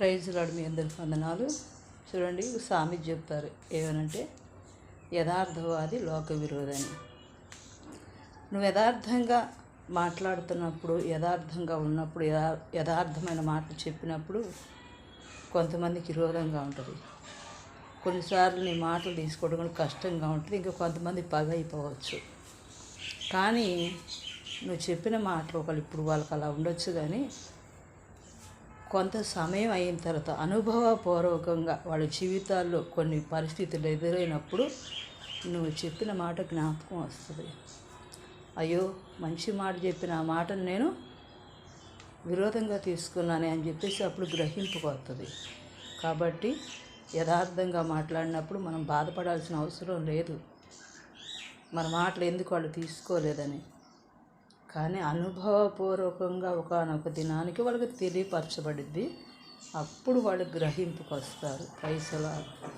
Praise లాడు మీ అందరి వందనాలు. చూడండి స్వామి చెప్తారు ఏమనంటే యథార్థవాది లోక విరోధని. నువ్వు యథార్థంగా మాట్లాడుతున్నప్పుడు యథార్థంగా ఉన్నప్పుడు యథా యథార్థమైన మాటలు చెప్పినప్పుడు కొంతమందికి విరోధంగా ఉంటుంది. కొన్నిసార్లు నీ మాటలు తీసుకోవడం కూడా కష్టంగా ఉంటుంది. ఇంకా కొంతమంది పగ అయిపోవచ్చు. కానీ నువ్వు చెప్పిన మాటలు ఒకళ్ళు ఇప్పుడు వాళ్ళకి అలా ఉండొచ్చు కానీ కొంత సమయం అయిన తర్వాత అనుభవపూర్వకంగా వాళ్ళ జీవితాల్లో కొన్ని పరిస్థితులు ఎదురైనప్పుడు నువ్వు చెప్పిన మాట జ్ఞాపకం వస్తుంది. అయ్యో మంచి మాట చెప్పిన ఆ మాటను నేను విరోధంగా తీసుకున్నానే అని చెప్పేసి అప్పుడు గ్రహింపుకు వస్తుంది కాబట్టి యథార్థంగా మాట్లాడినప్పుడు మనం బాధపడాల్సిన అవసరం లేదు. మన మాటలు ఎందుకు వాళ్ళు తీసుకోలేదని. కానీ అనుభవపూర్వకంగా ఒకనొక దినానికి వాళ్ళకి తెలియపరచబడిద్ది. అప్పుడు వాళ్ళు గ్రహింపుకు వస్తారు పైసలు